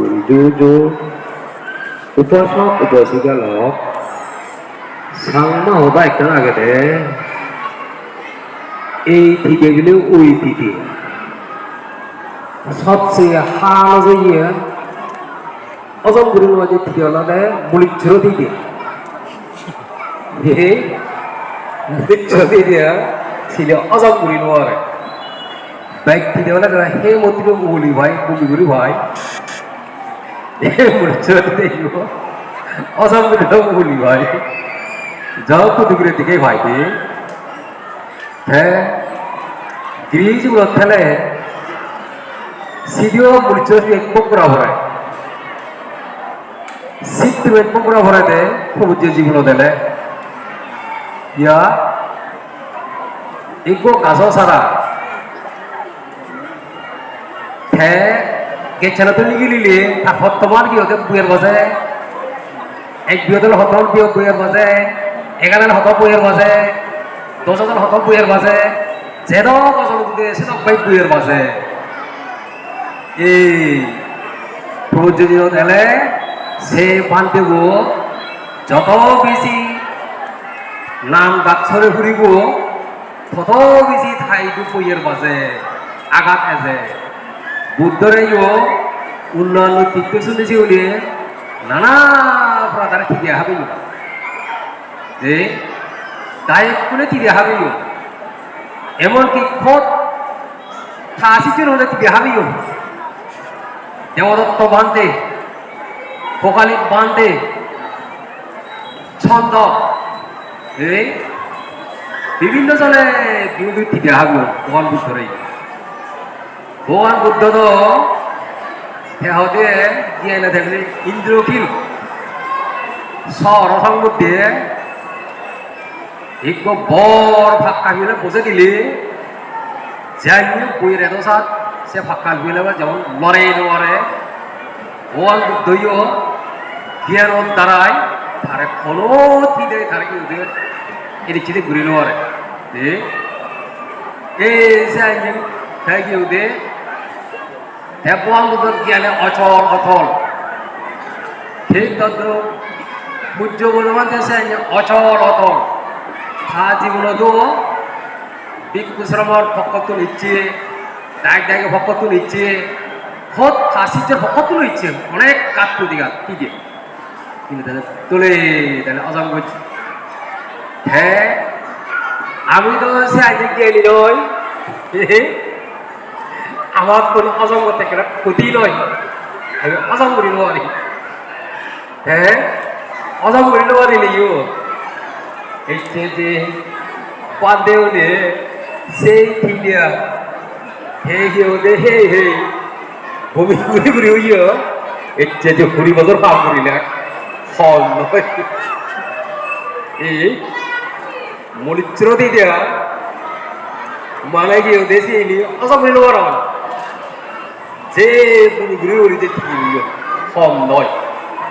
গুরুজো উপাসক উপাসিকালক সাংমা একটা আগে দে। এই থেকে গেলে ওই থেকে। সবচেয়ে হাল যাইয়ে অজম গুরুর মাঝে থেকে আলাদা মুলিক ঝরো দিকে হে, মুলিক ঝরো দিয়ে ছিল অজম গুরি নোয়ারে বাইক থেকে বলে হে মতিকে বলি ভাই, বলি গুরি ভাই হে মুলিক ঝরো দিয়ে অজম গুরি বলি ভাই যাও কুতুগুরের দিকে ভাই দি হ্যাঁ গিরিজগুলো খেলে সিডিও মুলিচ এক পকড়া ভরায় সিদ্ধ এক পকড়া ভরায় দে সবুজ জীবন দেলে ইয়া ইগো গাছ সারা হে গেছানা তো নিগিলিলে তা বর্তমান কি বুয়ের এক বিয়দল হতল বিয় বুয়ের বাজে এগারো হত বুয়ের বাজে দশ হাজার বুয়ের বাজে, যেন গজল সেন বাই বুয়ের বাজে। এই প্রযোজক এলে, সে যত বেশি নাম ডাকছরে ফুরিব, তত বেশি ঠাইটো বইয়ের বাজে, আঘাত এজে। বুদ্ধরে উন্নয়ন তীর্থ শুনেছি বলে নানা প্রকার ঠিকে হাবি যে তাই কোনে তীরে হাবিও এমনকি খোদ খাসিচের হলে তীরে হাবিও দেবদত্ত বান্ধে ফোকালিক বান্ধে ছন্দ, এই বিভিন্ন জনে দুই তীরে হাবিও ভগবান বুদ্ধরে ভগবান বুদ্ধ তো সেহতে দিয়ে না থাকলে ইন্দ্রকিল সরসঙ্গ দিয়ে এক বর ফাঁকা হইলে বসে দিলে। যাই বইয়ের এত সাত, সে ফাঁকা হইলে যেমন লড়ে লড়ে ভগবান বুদ্ধইও জ্ঞান দ্বারাই তারে কোনো থিদে তারে কি ওদের এদিক ঘুরে লড়ে এই যাই তাই কি ওদের ভগবান বুদ্ধর জ্ঞানে অচল অথল ঠিক তদ্র পূজ্য বলবান দেশে অচল অচল তা জীবনতো ভিক্ষু শ্রমর ভক্তত্ব নিচ্ছে ডাক ডাকে ভক্তত্ব নিচ্ছে খোদ কাশিচের ভক্তত্ব নিচ্ছে অনেক কাজ প্রতিঘাত কি দিয়ে কিন্তু তাদের তোলে তাহলে অজম করছে হ্যাঁ আমি তো সে আজকে গেলি নয় আমার কোনো অজম করতে একটা ক্ষতি নয়। আমি অজম করি নেওয়ারি হ্যাঁ অজম করি নেওয়ারি নেইও এই যে পান্দেও নে? সেই ঠিকিয়া হে হে ওদে হে হে। ভূমি ঘুরি ঘুরি হইও এর যে ঘুরি বছর পাপ করি না ফল নয় এই মরিচ্র দিয়ে। মানে কি দেশি এলি অসম হইল বড় যে পুরো ঘুরে উড়িতে ঠিকই হইল কম নয়।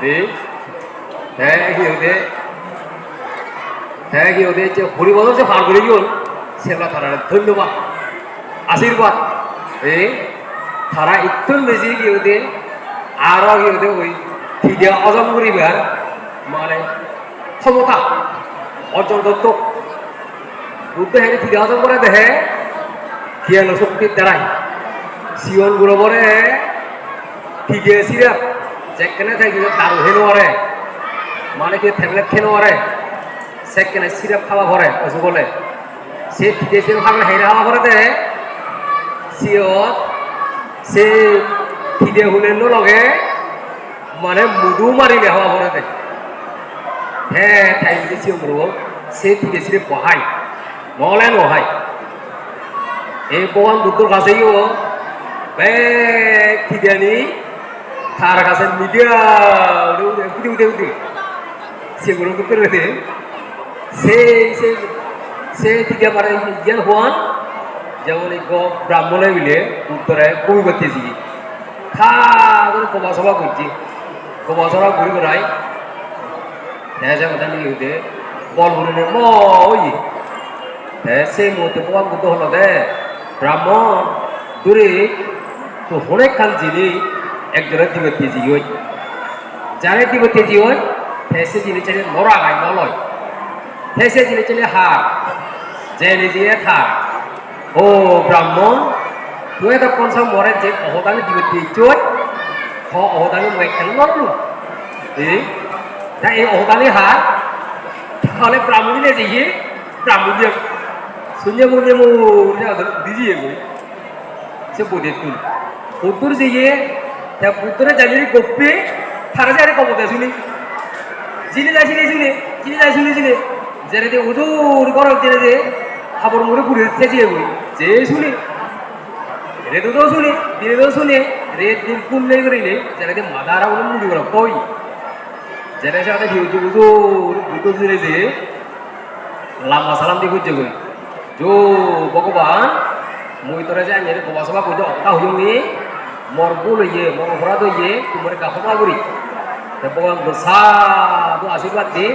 দে হ্যাঁ কি ওদের হ্যাঁ কি ওদের যে হরিবদল যে পার করে গেল সেগুলা তারা ধন্যবাদ, আশীর্বাদ। এ তারা একটু বেশি কি ওদের আরও কি ওদের ওই ঠিকে অজম করিবার মানে ক্ষমতা অর্জন করত। বুদ্ধ হেঁটে ঠিকে অজম করে দেখে, জ্ঞান শক্তির দ্বারাই। শিওনগুলো বলে, ঠিকে সিরাপ যেখানে থাকি তার হেন ওরে মানে কি ট্যাবলেট খেয়ে ওরে সেখানে সিরাপ খাওয়া ভরে ওষুধ বলে। সে ঠিকে সিরাপ খাওয়া হেরে খাওয়া ভরে দে। সিয়ত সে ঠিকে হুলেন লগে মানে মুদু মারিলে হওয়া ভরে দে। হ্যাঁ ঠাই যদি সিও মরব সে ঠিকে সিরে বহাই। নহলে নহাই এই ভগবান বুদ্ধর কাছেও ব্যাগ ঠিকে নি তার কাছে মিডিয়া। উঠে উঠে উঠে সেগুলো করতে রয়েছে। সে সে সে থেকে পারে জ্ঞান হওয়ান যেমন এই ব্রাহ্মণে মিলে উত্তরে কবি করতেছি। খা কবা সভা করছি। কবা সভা ঘুরি বেড়াই। হ্যাঁ কথা নিয়ে হইতে বল ঘুরে নে ওই হ্যাঁ সেই মুহূর্তে প্রভাব বুদ্ধ হলো, দে, ব্রাহ্মণ, দূরে তো অনেক খান জিনিস একজনের দিবে তেজি হই। যারে দিবে তেজি হই ফেসে জিনিস চাইলে নরা গাই নলয়। ফেসে জিনিস চাইলে হার, যে নিজে থাক ও ব্রাহ্মণ, তুই তো কোন সব মরে যে অহদানি দিবে তেজই খ অহদানি মই খেল নলু এই এই অহদানি হার, তাহলে ব্রাহ্মণী যে ব্রাহ্মণী শুনে মনে মনে দিজিয়ে সে বোধে তুল তা পুতুরে জানি গোপে থারা যায় কমতে শুনি জিনে যাই শুনে শুনে জিনে যাই শুনে শুনে যেটা দিয়ে উজুর গরম দিনে যে খাবার মুড়ে পুড়ে চেঁচিয়ে গই যে শুনে রে তো শুনে দিনে তো শুনে রে দিন কুমলে করিলে যেটা দিয়ে মাদারা বলে মুড়ি গরম কই যেটা সাথে ভিউ উজুর দুটো যে লাম্বা সালাম দিয়ে খুঁজছে গই যো ভগবান মই তোরা যে আইনে গোবা সভা কইতে অক্কা হইও নি মর বুল ইয়ে অপরাধ ইয়ে তোমার করি। তে ভগবান সাধু আশীর্বাদ দি।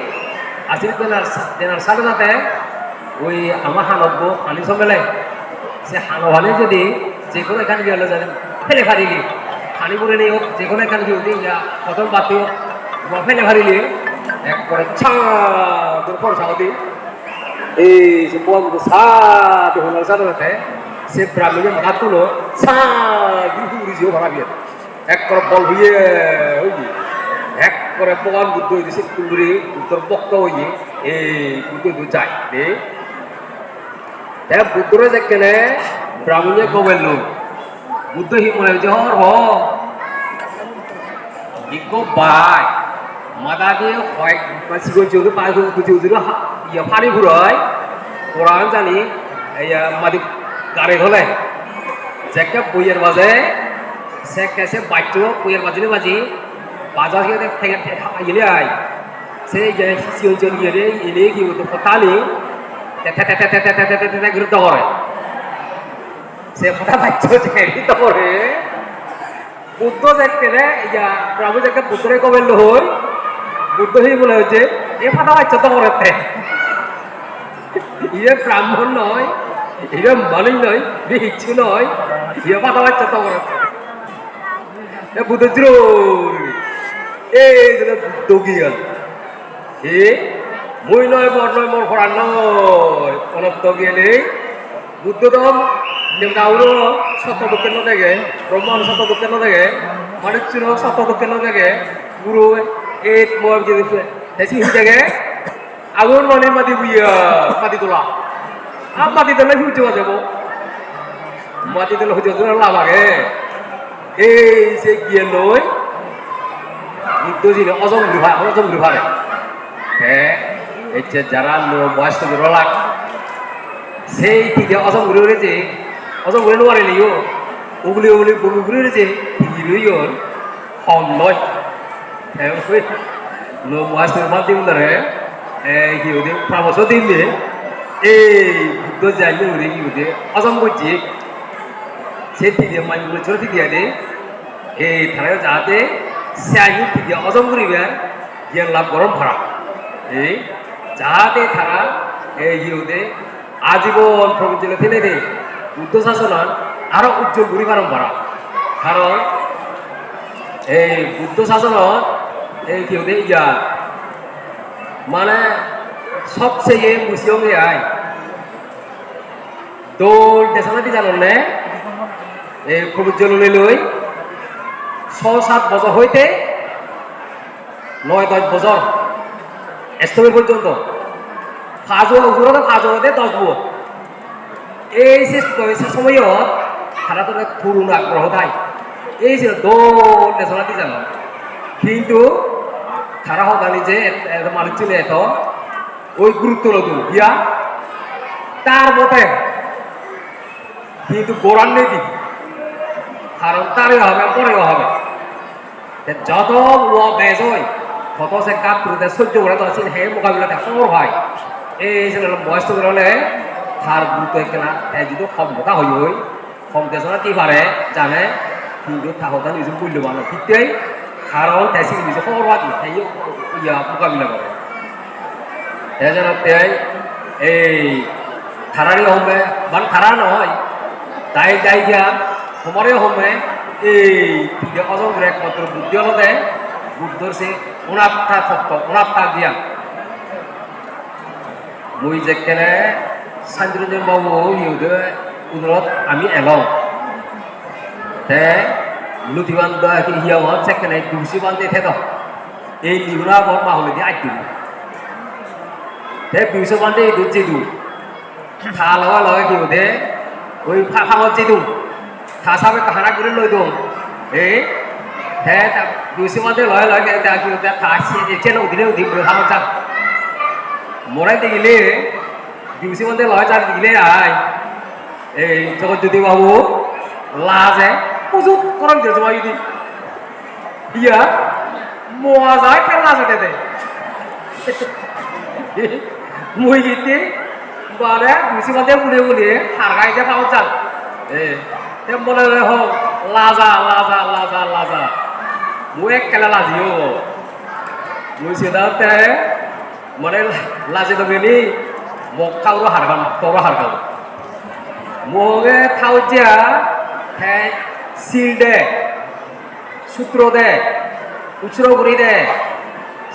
আশীর্বাদ দেনার সাথে ওই আমার হানব্য হানি সম্মেলে সে হানভানে যদি যে কোনো এখানে গিয়ে হলে যাদের ফেলে ফারিলি হানি করে নেই হোক যে কোনো এখানে গিয়ে হতে ইয়া প্রথম বাতি হোক তোমার ফেলে ফারিলি এক করে ছা তোর পর সাহতি এই সে বন্ধু সাধু হলার সাথে সে ব্রাহ্মণের মাথা তুলো সাধু উড়িয়েও ভাড়া বিয়ে এক করে বল হইয়ে হইয়ে এক করে ভগবান বুদ্ধ হইছে সে কুমড়ি উত্তর বক্ত হইয়ে এই বুদ্ধ যায়। রে বুদ্ধরে যে কেনে? ব্রাহ্মণে কবেল বুদ্ধ হি মনে হচ্ছে হর হ। ইকো বাই। মাদা দিয়ে হয় সিগন চিউদু পাই চিউদু ইয়া ফানি ঘুরয়। কোরআন জানি মাদি গাড়ি ধলে যেকে বইয়ের বাজে সে কেসে বাইটো বইয়ের বাজিলে বাজি বাজার গিয়ে থেকে ইলে আই সে যে সিওন চিউন গিয়ে ইলে গিয়ে তো ঘুরতে করে সে ফটা বাইটো যে তো করে বুদ্ধ দেখতে রে ইয়া প্রভু যাকে বুদ্ধরে কবেল হই বুদ্ধ হই বলে হচ্ছে এ ফাটা বাচ্চা তো করতে ইয়ে ব্রাহ্মণ নয় ইয়ে মালিক নয় ভিক্ষু নয় ইয়ে ফাটা বাচ্চা তো করতে এ বুদ্ধ এই বুদ্ধ গিয়া এ মই নয়, মর নয়, মর ফরান নয়, অনন্ত গেলে বুদ্ধ দম দেবদাউরো সত্য দুঃখের ন দেখে ব্রহ্মাণ দুঃখের ন দেখে মানুষের দুঃখের ন দেখে, গুরু এই মই যদি দেখে, আগুন মানে মাটি বুইয়া, মাটি তোলা। আর মাটি তোলা হুজে যাব মাটি তোলা হুজে লাভ আগে। এই যে গিয়ে বুদ্ধ জিনে অজম গৃহা অজম গৃহারে হ্যাঁ এই যে যারা বয়স্ক রলাক সেই থেকে অজম ঘুরে উড়েছে অজম ঘুরে নোয়ারে লিও উগলি উগলি বমি ঘুরে উড়েছে হিরোইও হম নয় নো মাস্টার মাধ্যম ধরে কি ওদে প্রামশ দিলে এই উড়ে কি ওদে অজম করছে সে থেকে মাইগুলো ছোট থেকে দে এই থানায় যাতে সে আইন থেকে অজম করিবে জ্ঞান লাভ গরম ভাড়া এই যাতে তারা এই ইহুদে আজীবন প্রভু জেলে ফেলে দে বুদ্ধ শাসনার আরও উজ্জ্বল ঘুরি পারম পারা কারণ এই বুদ্ধ শাসনত এই কি ইয়া মানে সবচেয়ে মুসিয়ম আই দোল দেশনাটি জানো নে। প্রভু জললৈ লৈ ছ সাত বছর হইতে নয় দশ বছর। এস্তমি পর্যন্ত। ফাজো উজুরতে ফাজোতে দশ বছর এই যে সময়ত তারা তো তরুণ আগ্রহ তাই এই যে দৌড় নেশনাতি জানো কিন্তু তারা হতানি যে মানুষ ছিল এত ওই গুরুত্ব নতুন ইয়া তার মতে কিন্তু দি কারণ তারই হবে, পরেও হবে। যত ও বেজ হয় কত সে কাপ করতে সহ্য করে তো হে মোকাবিলাতে খবর হয়। এই যে বয়স হলে, তার গুরুত্ব কেনা তাই যদি ক্ষমতা হই হই, ক্ষমতা কি পারে, জানে? কিন্তু তাহলে নিজে মূল্যবান ঠিকই কারণ তাই সে নিজে খবর পাতি তাই মোকাবিলা করে। এজন্য তাই এই থারারি হমে মানে থারা নহয়, তাই যাই গিয়া তোমারে হমে এই তিনে অজন্ত্র একমাত্র বুদ্ধি হলো দেয় বুদ্ধর সে অনাত্মা তত্ত্ব অনাত্মা জ্ঞান। মই যেখানে শান্তিরঞ্জন বাবু ইউদে উদরত আমি এলাম তে লুথিবান হিয়াওয়ান সেখানে দুসি বান্ধে থেদ এই নিগুনা বর মাহলে দিয়ে আইতি তে দুসি বান্ধে এই দুজি দু। থা লগা লগা কি দে ওই ফাঙত যে দু। থা সাবে কাহানা করে লই দু। এই তে দুসি বান্ধে লয় লয় তে কি দে থা সি চেন উদিনে উদি হামত যা মরাই দেখিলে দিউসি মধ্যে লয় চার দিলে আই এই জগজ্যোতি বাবু, লাজে পুজুক করম দিয়েছে মা যদি ইয়া মোয়া যায় কেন লাজে দে মুই গিতে বারে মধ্যে বুড়ে বুড়ে হারগাই যে পাওয়া যান এ। তে মনে হোক লাজা লাজা লাজা লাজা। মুই এক কেলা লাজিও মুই সেদাতে মানে লাজে দগেনি মোক থাউর হারগাম তোর হারগাম মগে থাউ যা হ্যাঁ সিল দে সূত্র দে উচরো করি দে।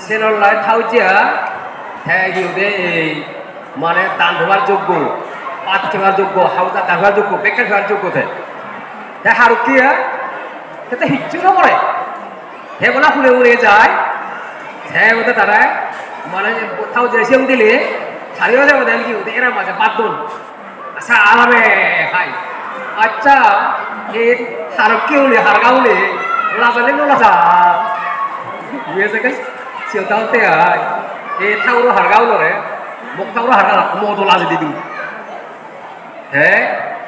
সেনর লাই থাউ যা হ্যাঁ মানে দান ধোবার যোগ্য পাত খেবার যোগ্য হাউদা দাবার যোগ্য বেকার খেবার যোগ্য থে হ্যাঁ হারু কি সেটা হিচ্ছু নপরে হে বলা ফুলে উড়ে যায়। হ্যাঁ ওটা তারা মানে কোথাও যেসেও দিলে সারিও যাব দেন কি, ওদের এরা মাঝে বাদ দন আচ্ছা আরামে, হাই। আচ্ছা এ হারক কি উনি হারগাউলে লাজালে নো লাজা ইয়ে জায়গায় সিওতা হতে আয় এ থাউরো হারগাউলো রে মোক থাউরো হারগা মতো লাজে দিদি হ্যাঁ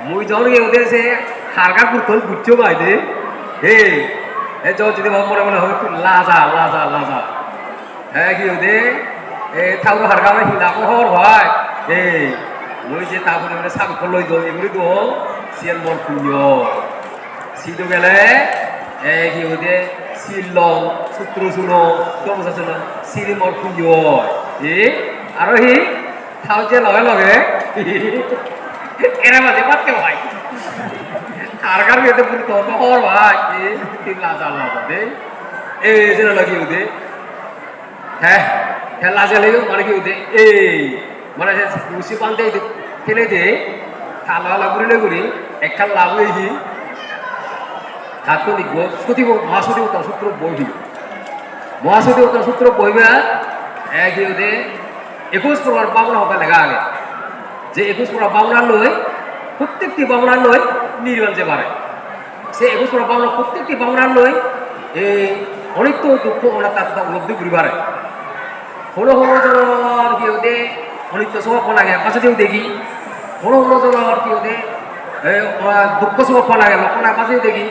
মুই যখন গিয়ে ওদের সে হারগা কুর্তন বুঝছ ভাই দে। হে এ যদি ভাব মনে মনে হয়, লাজা লাজা লাজা। হ্যাঁ কি ওদে এ থাউর হারগামে হিলাকো হর হয়। এ মই যে তারপরে মানে সাগর লই দো এগুলি দো সিয়ান মর পুণ্য সিদো গেলে, এ, কি ওদে সিলং সূত্র শুনো দমসা শুনো সিরি মর পুণ্য এ আর হি লগে লগে। এরা মাঝে পাতকে ভাই। হারগার মেয়েতে পুরি তো হর ভাই। তিন লাজা লাজা দে এ যেন লাগি ওদে হ্যাঁ হ্যাঁ লাজে লাগে মানে কি হইতে এই মানে লুচি পান্তে ফেলে দে খালা লাগুরি গুড়ি একখান লাভ হয়েছি। কাকু লিখব সতী মহাসতী উত্তর সূত্র বইবি মহাসতী উত্তর সূত্র বইবে এক হইতে একুশ প্রকার বাংলা হবে লেখা আগে। যে একুশ প্রকার বাংলা লই, প্রত্যেকটি বাংলা লই নির্বাণ যে পারে সে একুশ প্রকার বাংলা প্রত্যেকটি বাংলা লই, এই অনিত্য দুঃখ অনাত্মা উপলব্ধি করি পারে হলো হলো জনের কি হতে অনিত্য স্বভাব লাগে। পাশে দেখি। হলো হলো জনের কি হতে দুঃখ স্বভাব লাগে। লক্ষণা পাশে দেখি।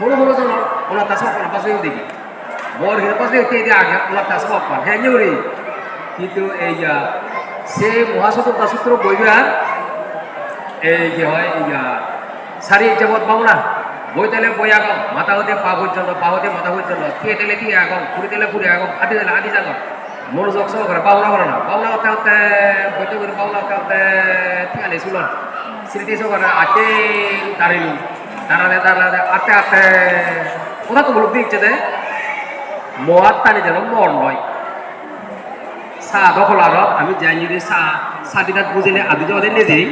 হলো হলো জনের অনাত্মা স্বভাব পাশে দেখি। বর হিরে পাশে দেখতে আগে অনাত্মা স্বভাব পান হ্যাঁ নিউরি কিন্তু এই সে মহাসততা সূত্র বইবা এই যে হয়, এই সারি জগৎ পাবো না বই তেলে বই আগম মাথা হতে পা পর্যন্ত, পা হতে মাথা পর্যন্ত থিয়ে তেলে থিয়ে আগম ফুড়ি তেলে ফুড়ি আগম আদি তেলে আদি জাগম মনোযোগ সহকারে পাওনা করে না পাওনা করতে করতে বইতে করে পাওনা করতে করতে ঠিক আছে শুনুন স্মৃতি সহকারে আটে দাঁড়িয়ে দাঁড়াতে দাঁড়াতে আটে আটে কোথা তো বলুক দিচ্ছে যে টানি যেন মর নয়। চাহ দখল আর, আমি জানি যে চাহ চাহ বুঝিলে আদি যাওয়াতে নিজেই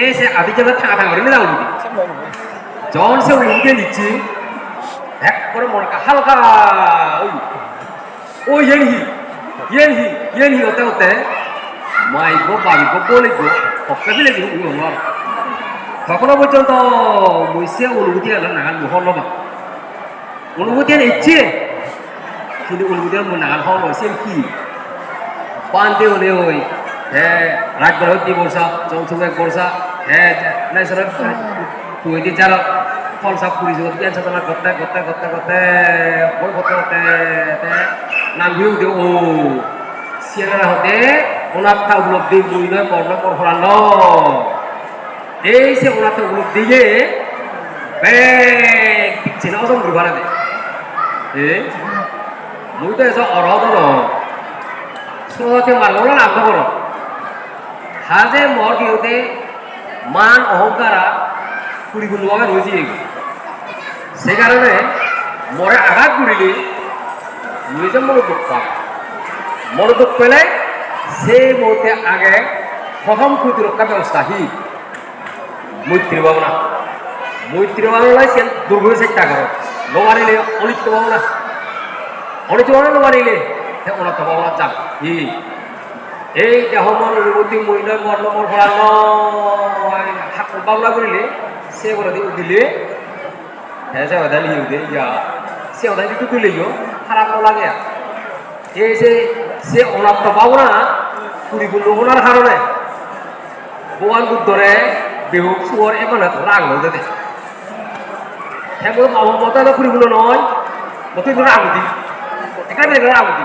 এই সে আদি যাবে থাকা করে যাও নাকি যখন সে উঠে নিচ্ছে, এক করে মনে হালকা। ওই ওই হি yenhi yenhi ote ote মাই গো বাবি গো বলে পক্কা দিলে আমার তখনও পর্যন্ত মইসে অনুভূতি এলো নাগাল নহল বা অনুভূতি ইচ্ছে কিন্তু অনুভূতি নাগাল হল হয়েছে কি? পান্তে হলে ওই হ্যাঁ রাজবার হতি বর্ষা জনসংখ্যা এক বর্ষা হ্যাঁ নাই সর তুই দি যারা ফলসা পুরি জগৎ জ্ঞান সাধনা করতে করতে করতে করতে বই করতে করতে নামিও দে ও সিয়ারা হতে অনাত্মা উপলব্ধি বইলে বর্ণ করফরান এই সে অনাত্মা উপলব্ধি যে বেগ দিচ্ছে না অসম ঘুরে দে এ, মুই তো এসব অরহত ন সহজে মারগল না আগ্রহ কর হাজে মর দিওতে মান অহংকারা ফুরিগুলো রয়েছে সে কারণে মরে আঘাত করিলে নিজে মনোযোগ পায় মনোযোগ পেলে সেই মুহূর্তে আগে প্রথম প্রতিরক্ষা ব্যবস্থা, হি। মৈত্রী ভাবনা মৈত্রী ভাবনা সে দুর্গ চেষ্টা করো নবানিলে অনিত্য ভাবনা অনিত্য ভাবনা নবানিলে সে অনর্থ ভাবনা যাক। হি এই দেহ মন অনুভূতি মহিলা মর্ণ মর ফলা ভাবনা করিলে সে বলে দিলে হ্যাঁ সে ওদালি ইউদে ইয়া। সে ওদালি তো তুলে ইয়ো। খারাপ লাগে। এই যে সে অনাত্ম পাওনা পরিপূর্ণ হওয়ার কারণে। ভগবান বুদ্ধরে বেহুক সুয়ার এমন রাগ হয়ে যাবে হ্যাঁ বলো আমার মতো হলো পরিপূর্ণ নয় মতো ধরে আগুতি এখানে ধরে আগুতি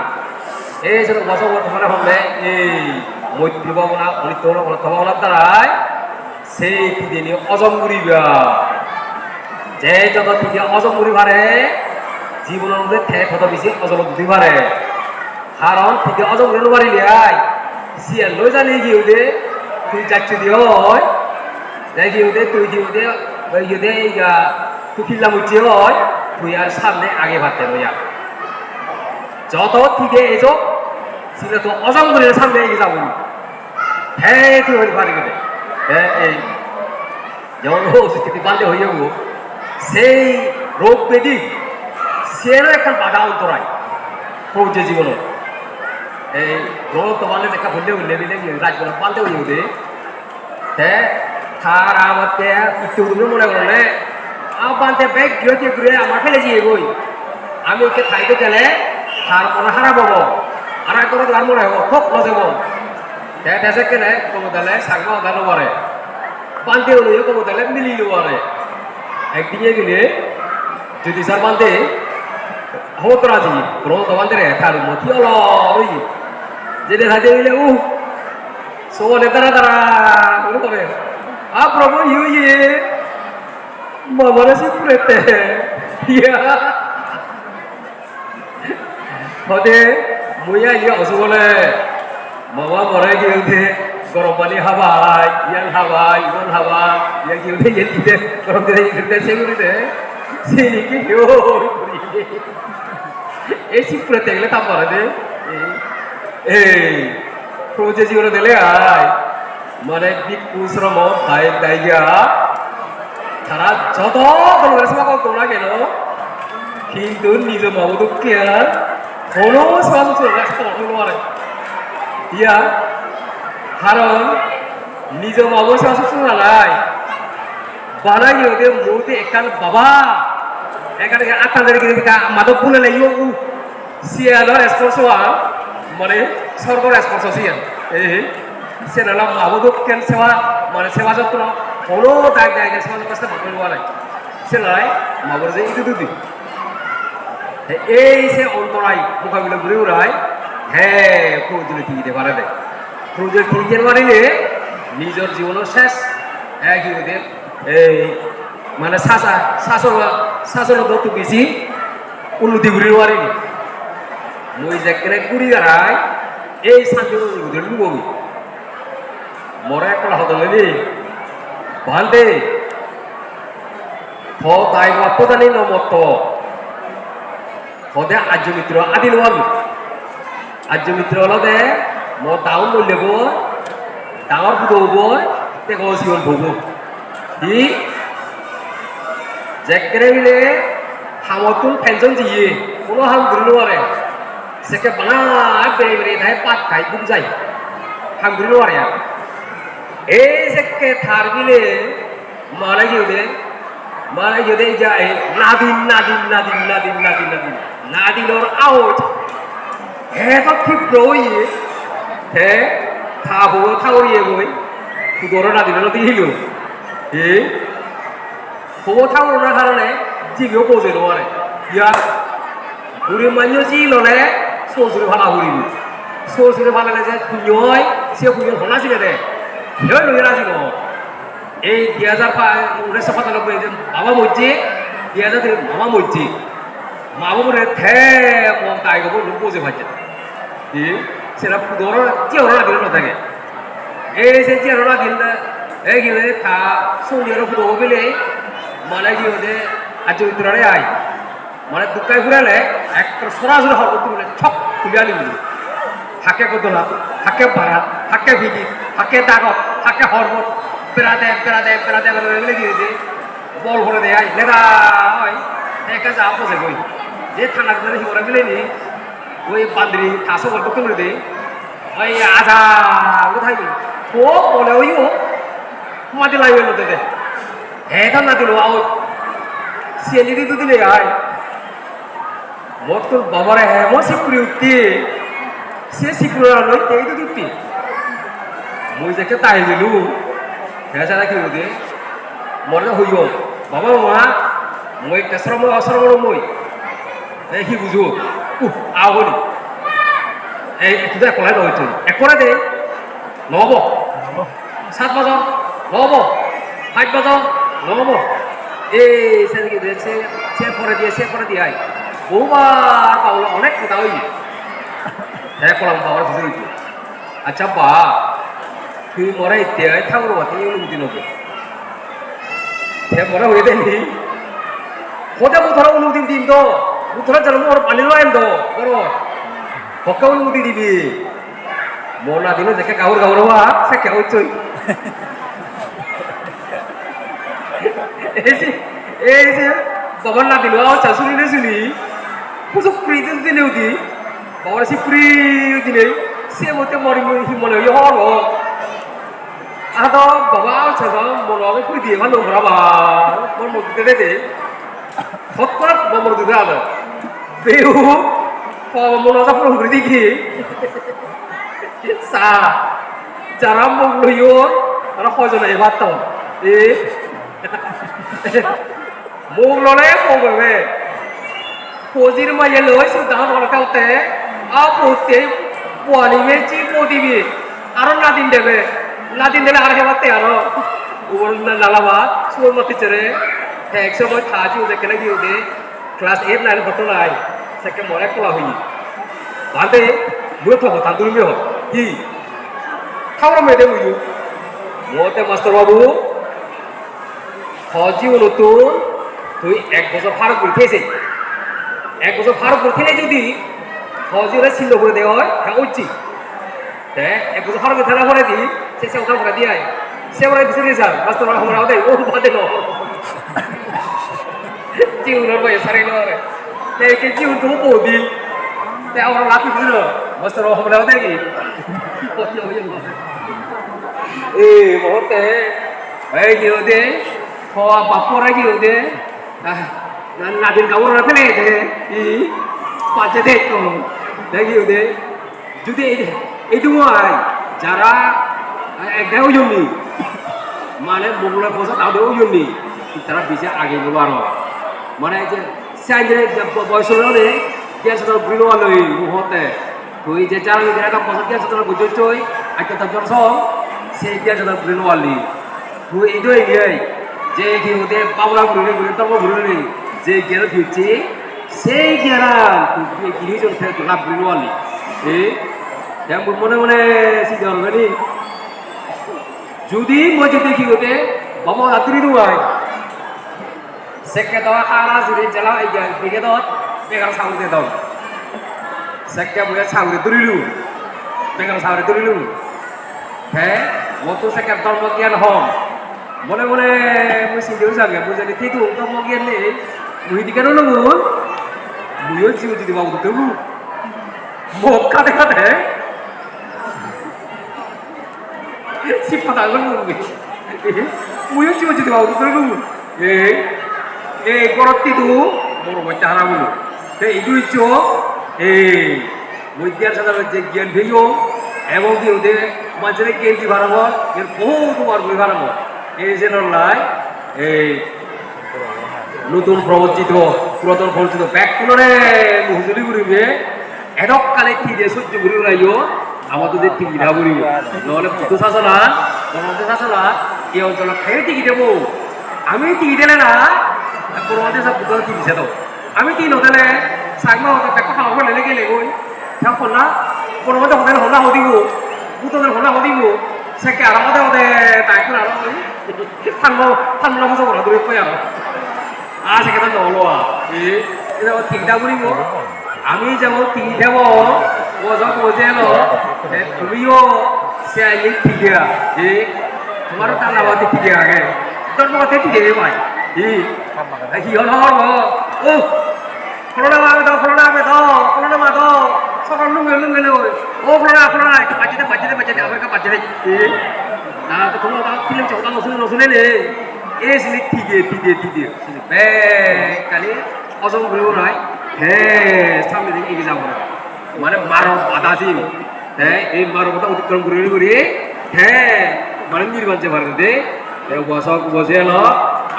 এই যে বছর বর্তমানে হবে এই মৈত্রী ভাবনা অনিত্য ভাবনার দ্বারাই সেই দিনে অজম করিবা যে যত থেকে অজম করি পারে জীবনের মধ্যে ঠেক হতো বেশি অজম পারে কারণ থেকে অজম করে পারিলে আই। সিয়ান লই জানি গিয়ে তুই যাচ্ছি দিয়ে হয়। যাই গিয়ে দে তুই গিয়ে দে গিয়ে দে ইয়া তুই কিল্লা মুচি হয় তুই আর সামনে আগে ভাবতে লইয়া যত থেকে এসো সিলে তো অজম করে সামনে এগিয়ে যাব হ্যাঁ তুই হইতে পারি দে হ্যাঁ এই যেমন ওষুধটি বান্ধে হয়ে যাব সেই রোগ ব্যাধি সেরও একটা বাধা অন্তরায় ফৌজে জীবন এই রোগ তো বান্ধে দেখা বললে দিলে রাজগুলো বান্ধে হয়ে যাবে তে তার আমাকে একটু মনে করলে আ বান্ধে ব্যাগ গিয়ে ঘুরে আমার ফেলে দিয়ে গই আমি ওকে খাইতে গেলে তার মনে হারা পাবো। আর করে তার মনে হব যাব তে দেশে কেনে কোনো দিলে সাগমা দানো পারে। বান্ধে হলো কোনো দিলে মিলিয়ে পারে। একদিকে গেলে যদি স্যার বান্ধে হতো রাজি কোনো তো বান্ধে রে, তার মতি হলো ওই যেতে থাকে গেলে উ সোলে তারা তারা করে। আ প্রভু ইউ ইয়ে মামারা সে পুরেতে ইয়া হতে মুইয়া ইয়ে অসুবলে মামা মরে গিয়ে গরম পানি হাবাই ইয়ান হাবাই ইমন হাবা ইয়া কি উঠে ইয়ে দিতে গরম দিতে দিতে সেগুলিতে সেই কি কেউ এই সিপুরে দেখলে তা মরে দে এই প্রজে জীবনে দিলে আয় মানে বিক্ষু শ্রম দায় দায়িয়া তারা যত তোমার সেবা করতো না কেন, কিন্তু নিজ মমদুঃখে আর কোনো সেবা শুশ্রূষা করতে পারে ইয়া, কারণ নিজ অসুস্থ নাই বানা গিয়ে ওদের মুহূর্তে একখান বাবা। এখানে আত্মাদের মাদক বলে লাগিব উ সিয়ানোর স্পর্শ মানে স্বর্গর স্পর্শ সিয়ান এই সে নাম মাবদক কেন সেবা মানে সেবা যত্ন, কোনো দাগ দাগ সেবা যত্ন ভাবতে পারা নাই। সে নাই মাবর যে ইদু দুদি এই সে অন্তরাই মোকাবিলা ঘুরে উড়ায়। হ্যাঁ প্রয়োজনে দিতে পারে দেয় প্রয়োজন নিজের জীবনের শেষ, একই ওদের। এই মানে শাসা, শাসন শাসন যত বেশি উন্নতি করি পারিনি মই যেখানে কুড়ি দাঁড়ায় এই শান্তি লুববি একটা হতলে ভালদে। হ তাই বাপ্পদানি নমত্ত হদে আর্য মিত্র আদি নোয়াবি আর্য মিত্র হলদে মই ডাঙৰ মূল্য গৈ ডাঙৰ বুধ হ'ব তেক জীৱন ভোগ ই মিলে হামতুন ফেনজন দিয়ে কোনো হাম ঘূৰি নোৱাৰে। সেকে বানাই বেৰে বেৰে ঠাই পাত খাই বুক যায়। হাম ঘূৰি নোৱাৰে ইয়াত এই গিলে মানে কি হলে মানে যদি যায় নাদিন নাদিন নাদিন নাদিন নাদিন নাদিন নাদিনৰ আউট। এত ক্ষিপ্র হইয়ে হে খাব খাওয়িয়ে বই। সুদরও না দিল এ থাকল না কারণে জিগেও পৌঁছে দেবো আরে ইয়া বুড়ি মানিও জি ললে সৌসুরে ভালা বুড়ি সৌসুরে ভালা যে কুঞ্জয় সে কুঞ্জ হনা ছিল দে লই রাজি ন এই দুই হাজার উনিশশো সাতানব্বই যে বাবা মরছে দুই হাজার মামা মরছে। মামা মরে থে মন তাই গো লোক পৌঁছে ভাজছে সেটা ধরো চেহারা দিল না থাকে এই যে চেহারা দিল না। এই গেলে তা সৌদিয়ার ফুটো গেলে মানে কি হতে আর চরিত্রে আই। মানে দুকাই ঘুরালে একটা সরাসরি হর করতে বলে ছক তুলে আনি বলি হাকে কদলা হাকে বাড়া হাকে ভিগি হাকে দাগত হাকে হরবত পেরা দেয় পেরা দেয় পেরা দেয় এগুলো দিয়ে দিয়ে বল করে দেয় লেরা হয় একা যা বসে বই। যে ঠান্ডা করে হিমরা মিলে নি। ওই বান্দ্রি কাছে করতে বলে দেয় ওই আধা থাকবে ও, বলে, ওই, ও। মাটি লাগবে মধ্যে দে হ্যাঁ ঠান্ডা দিল, আও। সিএনজি দিতে দিলে, আয়। মোর তোর বাবারে হ্যাঁ মোর সিকুরি উঠতি। সে সিকুরি নয় এই তো উঠতি। মই যাকে তাই দিলু হ্যাঁ সারা কি বলতে মরে হইব বাবা মা মই কেসরম অসরম মই কি বুঝো উহ আহনি এই তুই একলাই নহয় তুই একৰা দে নহ'ব সাত বছর নহ'ব ফাইভ বছর নহ'ব এই সে সে সে পরে দিয়ে সে পরে দিয়ে আয় বহুবার পাবলো অনেক কথা হই হ্যাঁ কলাম পাওয়ার বুঝে আচ্ছা বা তুই মরে ইত্যাদি থাকব তুই অনুমতি নবে হ্যাঁ মরে হয়ে দেনি কোথায় বুধরা অনুমতি দিন তো বুধরা যেন মোর পানি লয়েন তো বড় পক্কা অনুমতি দিবি মোর না দিলে দেখে গাউর গাউর হওয়া সে কেউ চই এই যে এই যে বাবার না দিল শুনি না শুনি পুজো প্রি দিনে উদি বাবার সে প্রি দিনে সে মতে মরি মনে হই হর আদা বাবা আচ্ছা মনে প্রি দিয়ে? ভালো ভরাবা মন মধ্যে দে। হঠাৎ মমর দিতে আদা। বেউ মনে হয় পুরো ঘুরে দেখি। সা যারা মুখ লইও তারা কয়জন এবার তো এ মুখ ললে পগবে পজির মাইয়ে লই সুদান হলকাউতে আ পোতে পোয়ালি মেচি পদিবি আরও নাদিন দেবে। হেবাতে আরও ওর নালাবা সুর মতে চরে এক সময় খাজি ওদের কেন গিয়ে ওদের ক্লাস এইট, নাইন, হতো নাই। সেকে মরে কোলা হইনি। বাদে মুয়ে থবো তান্দুরি মেয়ে হোক কি? খাওয়া মেয়েদে বুঝু মতে মাস্টার বাবু হজিও নতুন। তুই এক বছর ফারক খেয়েছে এক বছর ফারক খেলে যদি হজিওরা ছিল করে দেওয়া হয় হ্যাঁ উঠছি এক বছর ফারক খেলা করে দিই সে সে ওখানে করে দিয়ে সে ওরা দিছে স্যার? মাস্টার বাবু আমরা ওদের ও, বাদে ন জিউনের বয়ে সারাই নরে কে জিউন তো বৌদি। তে আমরা লাফি দিল মাস্টার বাবু আমরা ওদের কি এ মহতে এই কি ওদে খাওয়া বাপরা কি ওদে নাদিন কামড় রাখে নে দে ই পাঁচে দে তো দেখি ওদে যদি এই তোমায় যারা একটা ওই জন্যই মানে পয়সা তাদের ওই জন্যই তারা বেশি আগে গেলো আরও। মানে যে স্যান্ডেল বয়স হলে গ্যাস বিলো আলোই মুহূর্তে। তুই যে চার একটা পয়সা গ্যাস বুঝছই একটা তার জন্য সেই গ্যাস বিলো আলি। তুই এইটাই গিয়ে যে কি ওদের পাবলা ঘুরে ঘুরে তর্ক ঘুরে যে গেরা ফিরছি, সেই গেরা তুই গিরিজন ফের লাভ বিলো আলি। এ মনে মনে সিদ্ধ হবে Judi mojudi kiute bamo atri duai. Sekke dawa khara juri jala iya bige dot begal saure dom. Sekke buya saure durilu. Begal saure durilu. He motu sekke dom mogian hom. Mole mole musi jeu sange mujani titu to mogian ne. Muhidi kanu lu. Muyo jiu jidi bawu tu. Mok kate kate. নতুন প্রবচিত পুরাতন প্রবচিত bag করে মুহুজুরি ঘুরিবে এডক কি যে সহ্য ঘুরি রাইও আমাদের যে টিকিটা ঘুরিব নহলে পুতু শাসনা গণতন্ত্র শাসনা এই অঞ্চল খেয়ে টিকি দেবো আমি টিকি দিলে না পরবর্তী সব পুতু টিকি দিছে তো। আমি টিকি নদেলে সাইমা হতে ব্যাগ খাওয়া করে লেগে গেলে বই theo phần lá còn nó trong cái hồn la hồ đi ngủ bút tôi hồn la hồ đi ngủ sẽ kẻ nó có theo để tại cái nào đó thằng lo thằng lo không sao nó đuổi quay à আসে কেন নলোয়া এ এটা তিনটা বুড়িব আমি যেমন তিনি দেব ও যখন বোঝে এলো তুমিও সে আইলে ঠিকে এ তোমারও তার নামাতে ঠিকে আগে তোর নামাতে ঠিকে ভাই ই কি হল ও ফলনা মাবে দাও ফলনা মাবে দাও ফলনা মা দাও সকাল লুঙ্গে লুঙ্গে লো ও বাচ্চাতে বাচ্চাতে বাচ্চাতে আমার কাছে বাচ্চাতে এ না তো তোমার দাও ফিল্ম চৌদা নসুনে নসুনে নে এ সিনি ঠিকে ঠিকে ঠিকে সিনি বে কালি অজম ঘুরিব নয় হ্যাঁ সামনে দিকে এগিয়ে যাব না মানে মারো বাধাসীন হ্যাঁ এই বাধা অতিক্রম করে করি হ্যাঁ মানে নির্বাচন দে বসক বসে এলো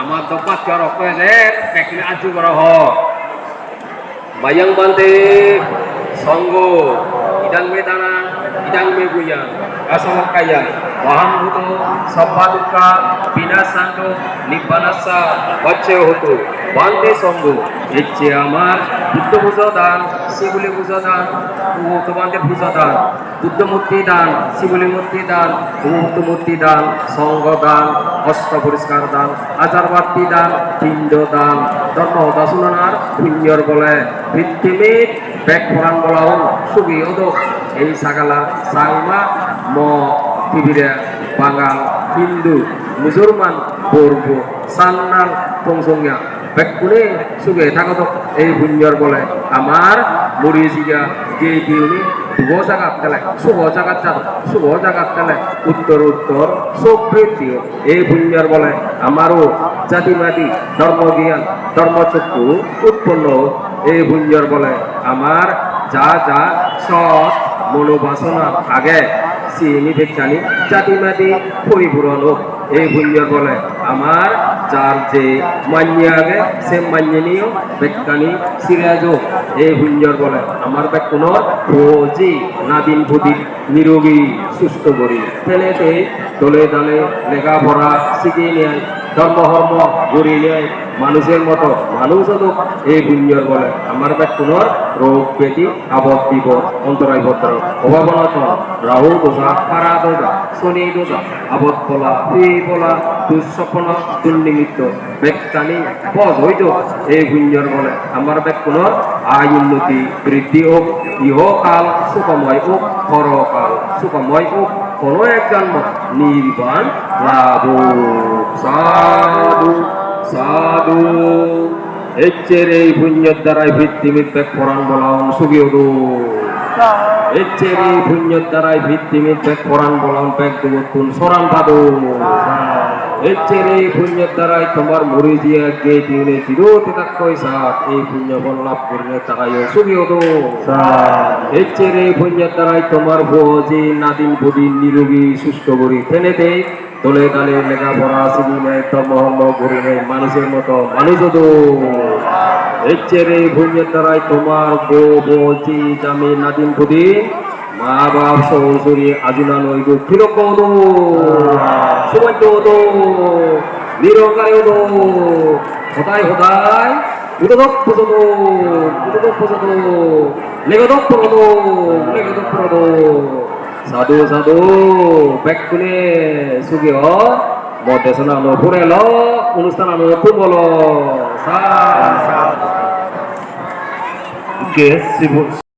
আমার দপাত কেউ রক্ত আছে প্যাকেট আজু করা হয় Bayang bante songgo idang medana idang meguya asal kaya waham huto sabba dukkha binasanto nibbanasa bacce হতো বান্তে সঙ্গ। ইচ্ছে আমার বুদ্ধ পূজা দান শিবলি পূজা দান তোমাদের পূজা দান বুদ্ধ মূর্তি দান শিবলি মূর্তি দান মুক্ত মূর্তি দান সঙ্গ দান, অস্ত্র পরিষ্কার দান আচারবার্তি দান, পিণ্ড দান, ধর্ম দাসনার পুণ্যর বলে পৃথিবীর ব্যাগ ফরান বলাও সুগি ওদক এই সাগালা সাংমা ম পৃথিবীরা বাঙাল হিন্দু মুসলমান বর্গ সান্নাল পংসংজ্ঞা ব্যাকুনে সুগে থাকত এই পুণ্যর বলে আমার মুড়ি জিগা যে দিউনি শুভ জাগাত তেলে, শুভ জাগাত যাত শুভ জাগাত তেলে, উত্তর উত্তর সবৃদ্ধি এই পুণ্যর বলে আমারও জাতিমাদি ধর্ম জ্ঞান ধর্মচক্ষু উৎপন্ন। এই পুণ্যর বলে আমার যা যা সৎ মনোবাসনা আগে চিনি বিজ্ঞানী জাতিমাদি পরিপূরণ হোক এই ভুলিয়া বলে আমার যার যে মান্য আগে, সে মান্য নিও বেকানি সিরাজ এই ভুঞ্জর বলে আমার বেকুনৰ ভোজি নাদিন ভুদি নিরোগী, সুস্থ করি ফেলেতে দলে দলে লেখা পড়া শিখিয়ে নেয় ধর্ম ধর্ম গড়ি নেয় মানুষের মতো মানুষ হোক এই পুণ্যর বলে। আমার বেকুনৰ রোগ ব্যাধি আবদ বিপদ অন্তরায় ভদ্র। অভাবনত রাহু দোষা পারা দোষা, শনি দোষা, আবদ বলা এই বলা, দুঃস্বপ্ন, দুর্নিমিত্ত বেকানি পদ হইত, এই পুণ্যর বলে। আমার বেকুনৰ আয় উন্নতি বৃদ্ধি হোক, ইহকাল সুখময় হোক, পরকাল সুখময় হোক, কোনো এক জন্ম নির্বাণ লাভ। সাধু সাধু। এচ্ছের এই পুণ্যের দ্বারাই পৃথিবীর ব্যাগ পরাণ বলা হতো এচ্ছের এই পুণ্যের দ্বারাই দেবতুন সরান পাদো এচ্ছের এই পুণ্যের দ্বারাই তোমার মরি দিয়ে গে দিনে সাত। এই পুণ্য লাভ করলে তারাই হতো এচ্ছের এই পুণ্যের দ্বারাই তোমার ভোজি নাদিন নিরোগী সুস্থ করি ফেনেতে দলে দালে লেখাপড়া শিখি নেয় ধর্মহর্ম করি নেয় মানুষের মতো মানুষ হতো এচ্ছের এই পুণ্যের দ্বারাই তোমার বউ বলছি জামি নাদিন বুদিন মা বাপ সহসরি আজুনা নই গো কিরক সময় হতো নিরকারে হতো হতায় হতায় পর্যন্ত উদক পর্যন্ত লেগদক পর্যন্ত লেগদক সাধু সাধু ব্যাকুনে সুগিয় মদেশনা আনো ফুরেল অনুষ্ঠান আনো তুমল সা que se vo-